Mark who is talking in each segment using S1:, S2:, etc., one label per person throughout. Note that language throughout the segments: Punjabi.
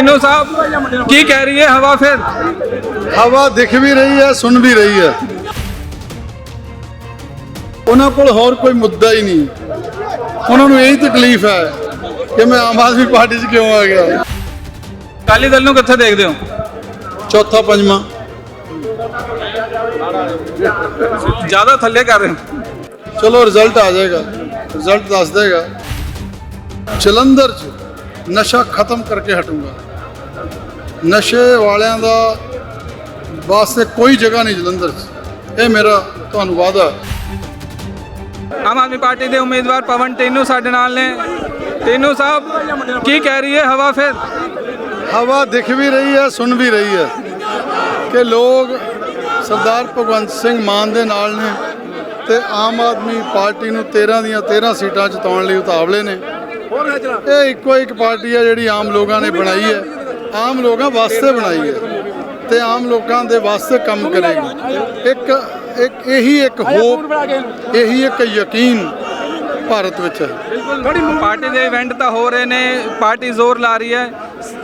S1: ਢਿੰਨੋ ਸਾਹਿਬ ਕੀ ਕਹਿ ਰਹੀ ਹੈ ਹਵਾ ਫਿਰ?
S2: ਹਵਾ ਦਿਖ ਵੀ ਰਹੀ ਹੈ ਸੁਣ ਵੀ ਰਹੀ ਹੈ। ਉਹਨਾਂ ਕੋਲ ਹੋਰ ਕੋਈ ਮੁੱਦਾ ਹੀ ਨਹੀਂ। ਉਹਨਾਂ ਨੂੰ ਇਹੀ ਤਕਲੀਫ ਹੈ ਕਿ ਮੈਂ ਆਮ ਆਦਮੀ ਪਾਰਟੀ 'ਚ ਕਿਉਂ ਆ ਗਿਆ?
S1: ਅਕਾਲੀ ਦਲ ਨੂੰ ਕਿੱਥੇ ਦੇਖਦੇ ਹੋ?
S2: ਚੌਥਾ ਪੰਜਵਾਂ।
S1: ਜ਼ਿਆਦਾ ਥੱਲੇ ਕਰ ਰਹੇ
S2: ਚਲੋ ਰਿਜ਼ਲਟ ਆ ਜਾਏਗਾ। ਰਿਜ਼ਲਟ ਦੱਸ ਦੇਗਾ। ਜਲੰਧਰ 'ਚ ਨਸ਼ਾ ਖਤਮ ਕਰਕੇ ਹਟੂੰਗਾ। ਨਸ਼ੇ ਵਾਲਿਆਂ ਦਾ ਵਾਸਤੇ ਕੋਈ ਜਗ੍ਹਾ ਨਹੀਂ ਜਲੰਧਰ 'ਚ। ਇਹ ਮੇਰਾ ਤੁਹਾਨੂੰ ਵਾਅਦਾ
S1: ਆਮ ਆਦਮੀ ਪਾਰਟੀ ਦੇ ਉਮੀਦਵਾਰ ਪਵਨ ਟਿੰਨੂ ਸਾਡੇ ਨਾਲ ਨੇ। ਟਿੰਨੂ ਸਾਹਿਬ ਕੀ ਕਹਿ ਰਹੀ ਹੈ ਹਵਾ ਫਿਰ?
S2: ਹਵਾ ਦਿਖ ਵੀ ਰਹੀ ਹੈ ਸੁਣ ਵੀ ਰਹੀ ਹੈ ਕਿ ਲੋਕ ਸਰਦਾਰ ਭਗਵੰਤ ਸਿੰਘ ਮਾਨ ਦੇ ਨਾਲ ਨੇ ਤੇ ਆਮ ਆਦਮੀ ਪਾਰਟੀ ਨੂੰ 13 ਦੀਆਂ 13 ਸੀਟਾਂ ਜਿਤਾਉਣ ਲਈ ਉਤਾਵਲੇ ਨੇ। ਇਹ ਇੱਕੋ ਇੱਕ ਪਾਰਟੀ ਹੈ ਜਿਹੜੀ ਆਮ ਲੋਕਾਂ ਨੇ ਬਣਾਈ ਹੈ। ਆਮ ਲੋਕਾਂ ਵਾਸਤੇ ਬਣਾਈ ਹੈ ਤੇ ਆਮ ਲੋਕਾਂ ਦੇ ਵਾਸਤੇ ਕੰਮ ਕਰੇਗੀ। ਇੱਕ ਇੱਕ ਇਹੀ ਇੱਕ ਹੋਪ ਇਹੀ ਇੱਕ ਯਕੀਨ ਭਾਰਤ ਵਿੱਚ ਹੈ।
S1: ਪਾਰਟੀ ਦੇ ਇਵੈਂਟ ਤਾਂ ਹੋ ਰਹੇ ਨੇ ਪਾਰਟੀ ਜ਼ੋਰ ਲਾ ਰਹੀ ਹੈ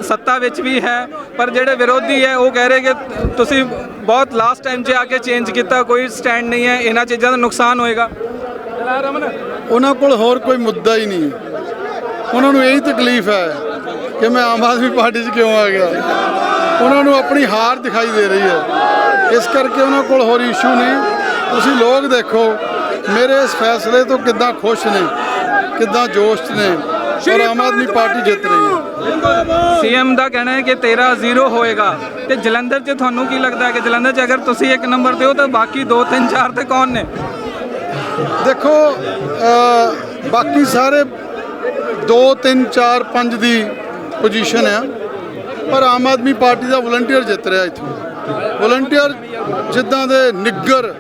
S1: ਸੱਤਾ ਵਿੱਚ ਵੀ ਹੈ ਪਰ ਜਿਹੜੇ ਵਿਰੋਧੀ ਹੈ ਉਹ ਕਹਿ ਰਹੇ ਕਿ ਤੁਸੀਂ ਬਹੁਤ ਲਾਸਟ ਟਾਈਮ 'ਚ ਆ ਕੇ ਚੇਂਜ ਕੀਤਾ ਕੋਈ ਸਟੈਂਡ ਨਹੀਂ ਹੈ ਇਹਨਾਂ ਚੀਜ਼ਾਂ ਦਾ ਨੁਕਸਾਨ ਹੋਏਗਾ।
S2: ਉਹਨਾਂ ਕੋਲ ਹੋਰ ਕੋਈ ਮੁੱਦਾ ਹੀ ਨਹੀਂ। ਉਹਨਾਂ ਨੂੰ ਇਹੀ ਤਕਲੀਫ ਹੈ ਕਿ ਮੈਂ ਆਮ ਆਦਮੀ ਪਾਰਟੀ 'ਚ ਕਿਉਂ ਆ ਗਿਆ? ਉਹਨਾਂ ਨੂੰ ਆਪਣੀ ਹਾਰ ਦਿਖਾਈ ਦੇ ਰਹੀ ਹੈ। ਇਸ ਕਰਕੇ ਉਹਨਾਂ ਕੋਲ ਹੋਰ ਇਸ਼ੂ ਨਹੀਂ। ਤੁਸੀਂ ਲੋਕ ਦੇਖੋ ਮੇਰੇ ਇਸ ਫੈਸਲੇ ਤੋਂ ਕਿੱਦਾਂ ਖੁਸ਼ ਨੇ ਕਿੱਦਾਂ ਜੋਸ਼ 'ਚ ਨੇ ਔਰ ਆਮ ਆਦਮੀ ਪਾਰਟੀ ਜਿੱਤ ਰਹੀ ਹੈ।
S1: ਸੀਐਮ ਦਾ ਕਹਿਣਾ ਹੈ ਕਿ 13 ਜ਼ੀਰੋ ਹੋਏਗਾ। ਤੇ ਜਲੰਧਰ 'ਚ ਤੁਹਾਨੂੰ ਕੀ ਲੱਗਦਾ ਹੈ ਕਿ ਜਲੰਧਰ 'ਚ ਅਗਰ ਤੁਸੀਂ ਇੱਕ ਨੰਬਰ ਤੇ ਹੋ ਤਾਂ ਬਾਕੀ 2 3 4 ਤੇ ਕੌਣ ਨੇ?
S2: ਦੇਖੋ ਬਾਕੀ ਸਾਰੇ 2 3 4 5 ਦੀ ਪੋਜੀਸ਼ਨ ਆ। ਪਰ ਆਮ ਆਦਮੀ ਪਾਰਟੀ ਦਾ ਵਲੰਟੀਅਰ ਜਿੱਤ ਰਿਹਾ ਇੱਥੋਂ। ਵਲੰਟੀਅਰ ਜਿੱਦਾਂ ਦੇ ਨਿੱਗਰ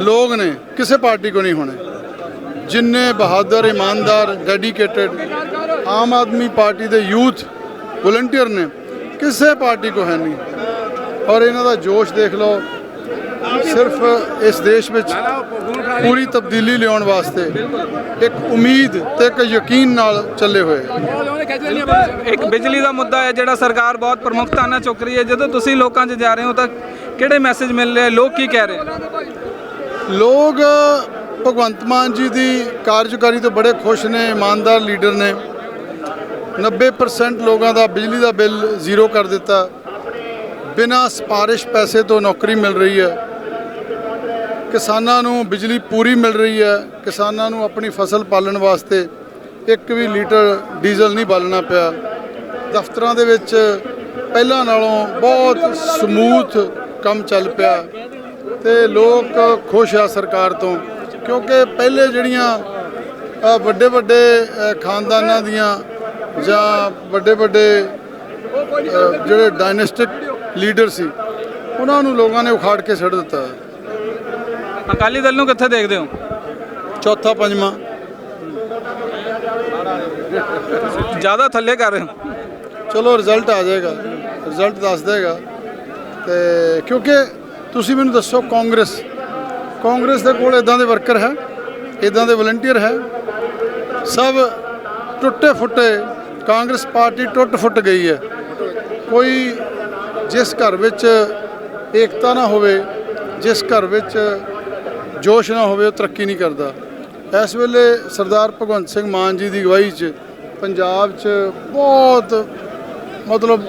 S2: ਲੋਕ ਨੇ, ਕਿਸੇ ਪਾਰਟੀ ਕੋ ਨਹੀਂ ਹੋਣੇ। ਜਿੰਨੇ ਬਹਾਦਰ, ਇਮਾਨਦਾਰ ਡੈਡੀਕੇਟਿਡ ਆਮ ਆਦਮੀ ਪਾਰਟੀ ਦੇ ਯੂਥ ਵਲੰਟੀਅਰ ਨੇ, ਕਿਸੇ ਪਾਰਟੀ ਕੋ ਹੈ ਨਹੀਂ। ਔਰ ਇਹਨਾਂ ਦਾ ਜੋਸ਼ ਦੇਖ ਲਓ। ਸਿਰਫ ਇਸ ਦੇਸ਼ ਵਿੱਚ ਪੂਰੀ ਤਬਦੀਲੀ ਲਿਆਉਣ ਵਾਸਤੇ ਇੱਕ ਉਮੀਦ ਤੇ ਇੱਕ ਯਕੀਨ ਨਾਲ ਚੱਲੇ ਹੋਏ
S1: ਇੱਕ ਬਿਜਲੀ ਦਾ ਮੁੱਦਾ ਹੈ ਜਿਹੜਾ ਸਰਕਾਰ ਬਹੁਤ ਪ੍ਰਮੁਖਤਾ ਨਾਲ ਚੁੱਕ ਰਹੀ ਹੈ। ਜਦੋਂ ਤੁਸੀਂ ਲੋਕਾਂ 'ਚ ਜਾ ਰਹੇ ਹੋ ਤਾਂ ਕਿਹੜੇ ਮੈਸੇਜ ਮਿਲ ਰਹੇ? ਲੋਕ ਕੀ ਕਹਿ ਰਹੇ?
S2: ਲੋਕ ਭਗਵੰਤ ਮਾਨ ਜੀ ਦੀ ਕਾਰਜਕਾਰੀ ਤੋਂ ਬੜੇ ਖੁਸ਼ ਨੇ ਇਮਾਨਦਾਰ ਲੀਡਰ ਨੇ। 90% ਲੋਕਾਂ ਦਾ ਬਿਜਲੀ ਦਾ ਬਿੱਲ ਜ਼ੀਰੋ ਕਰ ਦਿੱਤਾ। ਬਿਨਾਂ ਸਪਾਰਿਸ਼ ਪੈਸੇ ਤੋਂ ਨੌਕਰੀ ਮਿਲ ਰਹੀ ਹੈ। ਕਿਸਾਨਾਂ ਨੂੰ ਬਿਜਲੀ ਪੂਰੀ ਮਿਲ ਰਹੀ ਹੈ, ਕਿਸਾਨਾਂ ਨੂੰ ਆਪਣੀ ਫਸਲ ਪਾਲਣ ਵਾਸਤੇ ਇੱਕ ਵੀ ਲੀਟਰ ਡੀਜ਼ਲ ਨਹੀਂ ਬਾਲਣਾ ਪਿਆ। ਦਫ਼ਤਰਾਂ ਦੇ ਵਿੱਚ ਪਹਿਲਾਂ ਨਾਲੋਂ ਬਹੁਤ ਸਮੂਥ ਕੰਮ ਚੱਲ ਪਿਆ ਤੇ ਲੋਕ ਖੁਸ਼ ਆ ਸਰਕਾਰ ਤੋਂ, ਕਿਉਂਕਿ ਪਹਿਲੇ ਜਿਹੜੀਆਂ ਵੱਡੇ ਵੱਡੇ ਖਾਨਦਾਨਾਂ ਦੀਆਂ ਜਾਂ ਵੱਡੇ ਵੱਡੇ ਜਿਹੜੇ ਡਾਇਨੈਸਟਿਕ ਲੀਡਰ ਸੀ, ਉਹਨਾਂ ਨੂੰ ਲੋਕਾਂ ਨੇ ਉਖਾੜ ਕੇ ਛੱਡ ਦਿੱਤਾ।
S1: ਅਕਾਲੀ ਦਲ ਨੂੰ ਕਿੱਥੇ ਦੇਖਦੇ ਹੋ?
S2: ਚੌਥਾ ਪੰਜਵਾਂ।
S1: ਜ਼ਿਆਦਾ ਥੱਲੇ ਕਰ ਰਹੇ ਹੋ।
S2: ਚਲੋ ਰਿਜ਼ਲਟ ਆ ਜਾਏਗਾ। ਰਿਜ਼ਲਟ ਦੱਸ ਦੇਗਾ। ਤੇ ਕਿਉਂਕਿ ਤੁਸੀਂ ਮੈਨੂੰ ਦੱਸੋ ਕਾਂਗਰਸ ਕਾਂਗਰਸ ਦੇ ਕੋਲ ਇਦਾਂ ਦੇ ਵਰਕਰ ਹੈ? ਇਦਾਂ ਦੇ ਵਲੰਟੀਅਰ ਹੈ? ਸਭ ਟੁੱਟੇ ਫੁੱਟੇ ਕਾਂਗਰਸ ਪਾਰਟੀ ਟੁੱਟ ਫੁੱਟ ਗਈ ਹੈ। ਕੋਈ ਜਿਸ ਘਰ ਵਿੱਚ ਏਕਤਾ ਨਾ ਹੋਵੇ ਜਿਸ ਘਰ ਵਿੱਚ ਜੋਸ਼ ਨਾ ਹੋਵੇ ਉਹ ਤਰੱਕੀ ਨਹੀਂ ਕਰਦਾ। ਇਸ ਵੇਲੇ ਸਰਦਾਰ ਭਗਵੰਤ ਸਿੰਘ ਮਾਨ ਜੀ ਦੀ ਅਗਵਾਈ 'ਚ ਪੰਜਾਬ 'ਚ ਬਹੁਤ ਮਤਲਬ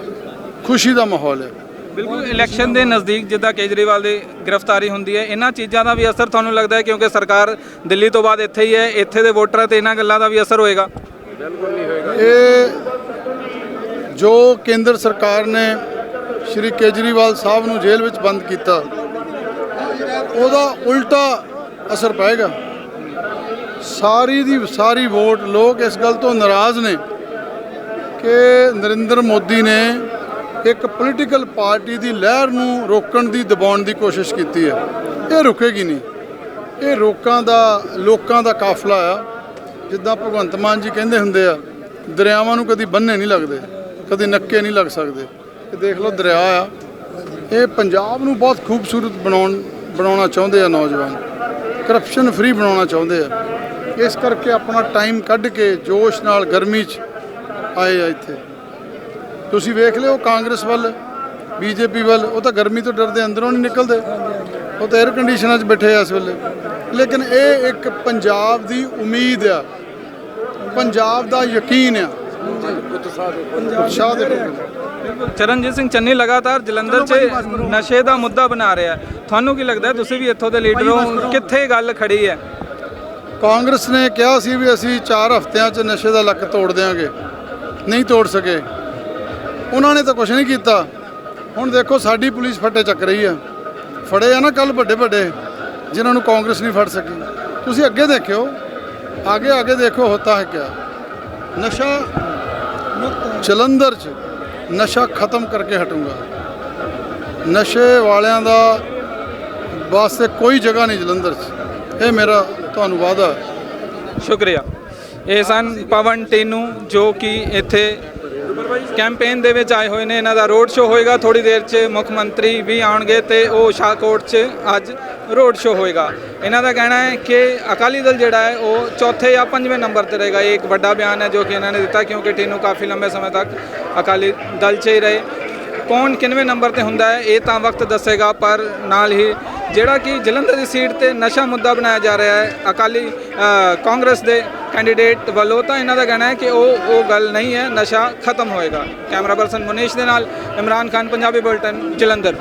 S2: ਖੁਸ਼ੀ ਦਾ ਮਾਹੌਲ ਹੈ।
S1: ਬਿਲਕੁਲ ਇਲੈਕਸ਼ਨ ਦੇ ਨਜ਼ਦੀਕ ਜਿੱਦਾਂ ਕੇਜਰੀਵਾਲ ਦੀ ਗ੍ਰਿਫਤਾਰੀ ਹੁੰਦੀ ਹੈ ਇਹਨਾਂ ਚੀਜ਼ਾਂ ਦਾ ਵੀ ਅਸਰ ਤੁਹਾਨੂੰ ਲੱਗਦਾ ਹੈ ਕਿਉਂਕਿ ਸਰਕਾਰ ਦਿੱਲੀ ਤੋਂ ਬਾਅਦ ਇੱਥੇ ਹੀ ਹੈ ਇੱਥੇ ਦੇ ਵੋਟਰਾਂ ਤੇ ਇਹਨਾਂ ਗੱਲਾਂ ਦਾ ਵੀ ਅਸਰ ਹੋਏਗਾ।
S2: ਇਹ ਜੋ ਕੇਂਦਰ ਸਰਕਾਰ ਨੇ ਸ਼੍ਰੀ ਕੇਜਰੀਵਾਲ ਸਾਹਿਬ ਨੂੰ ਜੇਲ੍ਹ ਵਿੱਚ ਬੰਦ ਕੀਤਾ ਉਹਦਾ ਉਲਟਾ ਅਸਰ ਪਏਗਾ। ਸਾਰੀ ਦੀ ਸਾਰੀ ਵੋਟ, ਲੋਕ ਇਸ ਗੱਲ ਤੋਂ ਨਾਰਾਜ਼ ਨੇ ਕਿ ਨਰਿੰਦਰ ਮੋਦੀ ਨੇ ਇੱਕ ਪੋਲੀਟੀਕਲ ਪਾਰਟੀ ਦੀ ਲਹਿਰ ਨੂੰ ਰੋਕਣ ਦੀ, ਦਬਾਉਣ ਦੀ ਕੋਸ਼ਿਸ਼ ਕੀਤੀ ਹੈ। ਇਹ ਰੁਕੇਗੀ ਨਹੀਂ। ਇਹ ਰੋਕਾਂ ਦਾ, ਲੋਕਾਂ ਦਾ ਕਾਫਲਾ ਆ। ਜਿੱਦਾਂ ਭਗਵੰਤ ਮਾਨ ਜੀ ਕਹਿੰਦੇ ਹੁੰਦੇ ਆ, ਦਰਿਆਵਾਂ ਨੂੰ ਕਦੀ ਬੰਨੇ ਨਹੀਂ ਲੱਗਦੇ, ਕਦੀ ਨੱਕੇ ਨਹੀਂ ਲੱਗ ਸਕਦੇ। ਇਹ ਦੇਖ ਲਓ, ਦਰਿਆ ਆ। ਇਹ ਪੰਜਾਬ ਨੂੰ ਬਹੁਤ ਖੂਬਸੂਰਤ ਬਣਾਉਣ ਬਣਾਉਣਾ ਚਾਹੁੰਦੇ ਆ ਨੌਜਵਾਨ। ਕਰਪਸ਼ਨ ਫ੍ਰੀ ਬਣਾਉਣਾ ਚਾਹੁੰਦੇ ਆ। ਇਸ ਕਰਕੇ ਆਪਣਾ ਟਾਈਮ ਕੱਢ ਕੇ ਜੋਸ਼ ਨਾਲ ਗਰਮੀ 'ਚ ਆਏ ਆ ਇੱਥੇ। ਤੁਸੀਂ ਵੇਖ ਲਿਓ ਕਾਂਗਰਸ ਵੱਲ, ਬੀਜੇਪੀ ਵੱਲ, ਉਹ ਤਾਂ ਗਰਮੀ ਤੋਂ ਡਰਦੇ, ਅੰਦਰੋਂ ਨਹੀਂ ਨਿਕਲਦੇ। ਉਹ ਤਾਂ 에ਅਰ ਕੰਡੀਸ਼ਨਾਂ 'ਚ ਬੈਠੇ ਆ ਇਸ ਵੇਲੇ। ਲੇਕਿਨ ਇਹ ਇੱਕ ਪੰਜਾਬ ਦੀ ਉਮੀਦ ਆ। ਪੰਜਾਬ ਦਾ ਯਕੀਨ ਆ। ਉਤਸ਼ਾਹ ਦੇ
S1: ਬਿਲਕੁਲ ਚਰਨਜੀਤ ਸਿੰਘ ਚੰਨੀ ਲਗਾਤਾਰ ਜਲੰਧਰ 'ਚ ਨਸ਼ੇ ਦਾ ਮੁੱਦਾ ਬਣਾ ਰਿਹਾ ਤੁਹਾਨੂੰ ਕੀ ਲੱਗਦਾ ਤੁਸੀਂ ਵੀ ਇੱਥੋਂ ਦੇ ਲੀਡਰ ਹੋ? ਕਿੱਥੇ ਗੱਲ ਖੜੀ ਹੈ?
S2: ਕਾਂਗਰਸ ਨੇ ਕਿਹਾ ਸੀ ਵੀ ਅਸੀਂ 4 ਹਫ਼ਤਿਆਂ 'ਚ ਨਸ਼ੇ ਦਾ ਲੱਕ ਤੋੜ ਦੇਵਾਂਗੇ ਨਹੀਂ ਤੋੜ ਸਕੇ। ਉਹਨਾਂ ਨੇ ਤਾਂ ਕੁਝ ਨਹੀਂ ਕੀਤਾ। ਹੁਣ ਦੇਖੋ, ਸਾਡੀ ਪੁਲਿਸ ਫੱਟੇ ਚੱਕ ਰਹੀ ਆ ਫੜੇ ਆ ਨਾ ਕੱਲ ਵੱਡੇ ਵੱਡੇ, ਜਿਨ੍ਹਾਂ ਨੂੰ ਕਾਂਗਰਸ ਨਹੀਂ ਫੜ ਸਕੀ। ਤੁਸੀਂ ਅੱਗੇ ਦੇਖਿਓ। ਆਗੇ ਆਗੇ ਦੇਖੋ, ਹੋਤਾ ਹੈ ਕਿਆ। ਨਸ਼ਾ ਜਲੰਧਰ 'ਚ ਨਸ਼ਾ ਖਤਮ ਕਰਕੇ ਹਟੂੰਗਾ। ਨਸ਼ੇ ਵਾਲਿਆਂ ਦਾ ਵਾਸਤੇ ਕੋਈ ਜਗ੍ਹਾ ਨਹੀਂ ਜਲੰਧਰ 'ਚ। ਇਹ ਮੇਰਾ ਤੁਹਾਨੂੰ ਵਾਅਦਾ ਹੈ।
S1: ਸ਼ੁਕਰੀਆ। ਇਹ ਸਨ ਪਵਨ ਟੇਨੂ ਜੋ ਕਿ ਇੱਥੇ ਕੈਂਪੇਨ ਦੇ ਵਿੱਚ ਆਏ ਹੋਏ ਨੇ। ਇਹਨਾਂ ਦਾ ਰੋਡ ਸ਼ੋਅ ਹੋਏਗਾ। ਥੋੜੀ ਦੇਰ 'ਚ ਮੁੱਖ ਮੰਤਰੀ ਵੀ ਆਉਣਗੇ ਤੇ ਉਹ ਸ਼ਾਹਕੋਟ 'ਚ ਅੱਜ ਰੋਡ ਸ਼ੋਅ ਹੋਏਗਾ। ਇਹਨਾਂ ਦਾ ਕਹਿਣਾ ਹੈ ਕਿ ਅਕਾਲੀ ਦਲ ਜਿਹੜਾ ਹੈ, ਉਹ ਚੌਥੇ ਜਾਂ ਪੰਜਵੇਂ ਨੰਬਰ ਤੇ ਰਹੇਗਾ। ਇਹ ਇੱਕ ਵੱਡਾ ਬਿਆਨ ਹੈ ਜੋ ਕਿ ਇਹਨਾਂ ਨੇ ਦਿੱਤਾ ਕਿਉਂਕਿ ਟੀਨੂ ਕਾਫੀ ਲੰਬੇ ਸਮੇਂ ਤੱਕ ਅਕਾਲੀ ਦਲ 'ਚ ਹੀ ਰਹੇ। ਕੌਣ ਕਿੰਨਵੇਂ ਨੰਬਰ ਤੇ ਹੁੰਦਾ ਹੈ, ਇਹ ਤਾਂ ਵਕਤ ਦੱਸੇਗਾ, ਪਰ ਨਾਲ ਹੀ ਜਿਹੜਾ ਕਿ ਜਲੰਧਰ ਦੀ ਸੀਟ ਤੇ ਨਸ਼ਾ ਮੁੱਦਾ ਬਣਾਇਆ ਜਾ ਰਿਹਾ ਹੈ। ਅਕਾਲੀ ਕਾਂਗਰਸ ਦੇ ਕੈਂਡੀਡੇਟ ਵੱਲੋਂ ਤਾਂ ਇਹਨਾਂ ਦਾ ਕਹਿਣਾ ਹੈ ਕਿ ਉਹ ਉਹ ਗੱਲ ਨਹੀਂ ਹੈ, ਨਸ਼ਾ ਖਤਮ ਹੋਏਗਾ। ਕੈਮਰਾ ਪਰਸਨ ਮੁਨੀਸ਼ ਦੇ ਨਾਲ, ਇਮਰਾਨ ਖਾਨ, ਪੰਜਾਬੀ ਬੁਲਟਨ, ਜਲੰਧਰ।